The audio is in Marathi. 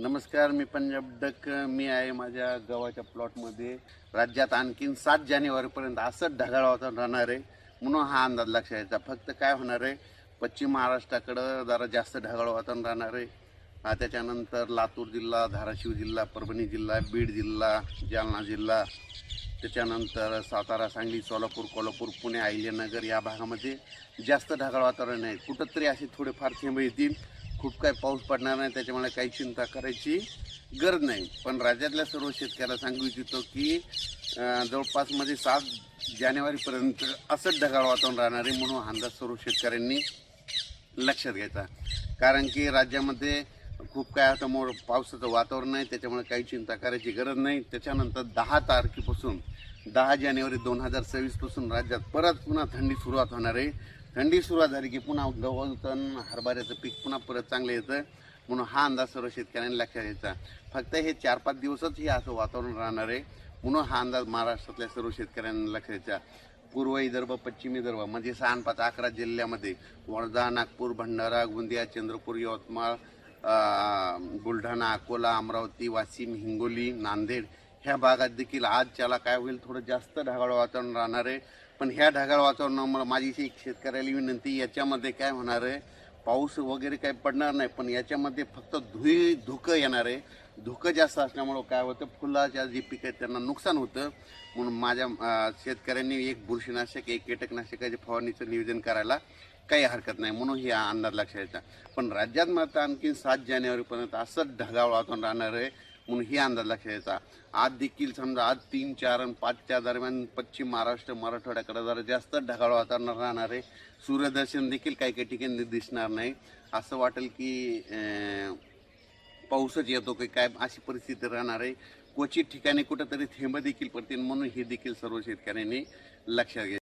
नमस्कार मी पंजाब डक मी आहे माझ्या गावाच्या प्लॉटमध्ये राज्यात आणखीन सात जानेवारीपर्यंत असंच ढगाळ वातावरण राहणार आहे. म्हणून हा अंदाज लक्षात यायचा फक्त काय होणार आहे पश्चिम महाराष्ट्राकडं जरा जास्त ढगाळ वातावरण राहणार आहे. हा, त्याच्यानंतर लातूर जिल्हा धाराशिव जिल्हा परभणी जिल्हा बीड जिल्हा जालना जिल्हा. त्याच्यानंतर सातारा सांगली सोलापूर कोल्हापूर पुणे अहिल्यानगर या भागामध्ये जास्त ढगाळ वातावरण आहे. कुठंतरी असे थोडेफार थेंब येतील. खूप काही पाऊस पडणार नाही त्याच्यामुळे काही चिंता करायची गरज नाही. पण राज्यातल्या सर्व शेतकऱ्याला सांगू इच्छितो की जवळपासमध्ये सात जानेवारीपर्यंत असंच ढगाळ वातावरण राहणार आहे म्हणून हा अंदाज सर्व शेतकऱ्यांनी लक्षात घ्यायचा. कारण की राज्यामध्ये खूप काय आता मोड पावसाचं वातावरण आहे त्याच्यामुळे काही चिंता करायची गरज नाही. त्याच्यानंतर दहा तारखेपासून दहा जानेवारी दोन हजार सव्वीसपासून राज्यात परत पुन्हा थंडी सुरुवात होणार आहे. थंडी सुरुवात झाली की पुन्हा गव्हाण तण हरभऱ्याचं पीक पुन्हा परत चांगलं येतं. म्हणून हा अंदाज सर्व शेतकऱ्यांनी लक्षात घ्यायचा. फक्त हे चार पाच दिवसच हे असं वातावरण राहणार आहे. म्हणून हा अंदाज महाराष्ट्रातल्या सर्व शेतकऱ्यांना लक्षात घ्यायचा पूर्व विदर्भ पश्चिम विदर्भ म्हणजे सहा पाच अकरा जिल्ह्यामध्ये वर्धा नागपूर भंडारा गोंदिया चंद्रपूर यवतमाळ बुलढाणा अकोला अमरावती वाशिम हिंगोली नांदेड ह्या भागात देखील आज त्याला काय होईल थोडं जास्त ढगाळ वातावरण राहणार आहे. पण ह्या ढगाळ वातावरणामुळे माझी एक शेतकऱ्याला विनंती याच्यामध्ये काय होणार आहे पाऊस वगैरे काही पडणार नाही पण याच्यामध्ये फक्त धुई धुकं येणार आहे. धुकं जास्त असल्यामुळं काय होतं फुलाच्या जी पिकं आहेत त्यांना नुकसान होतं. म्हणून माझ्या शेतकऱ्यांनी एक बुरशीनाशक एक कीटकनाशकाचे फवारणीचं नियोजन करायला काही हरकत नाही म्हणून हे अंदाज लक्षात येतं. पण राज्यात मात्र आणखी सात जानेवारीपर्यंत असंच ढगाळ वातावरण राहणार आहे. म्हणून ही अंदाज लक्षात आज देखील समजा आज तीन चार आणि पाचच्या दरम्यान पश्चिम महाराष्ट्र मराठवाड्याकडे जरा जास्त ढगाळ वातावरण राहणार आहे. सूर्यदर्शन देखील काही काही ठिकाणी दिसणार नाही. असं वाटेल की पाऊसच येतो की काय अशी परिस्थिती राहणार आहे. क्वचित ठिकाणी कुठंतरी थेंब देखील पडतील म्हणून हे देखील सर्व शेतकऱ्यांनी लक्षात घ्या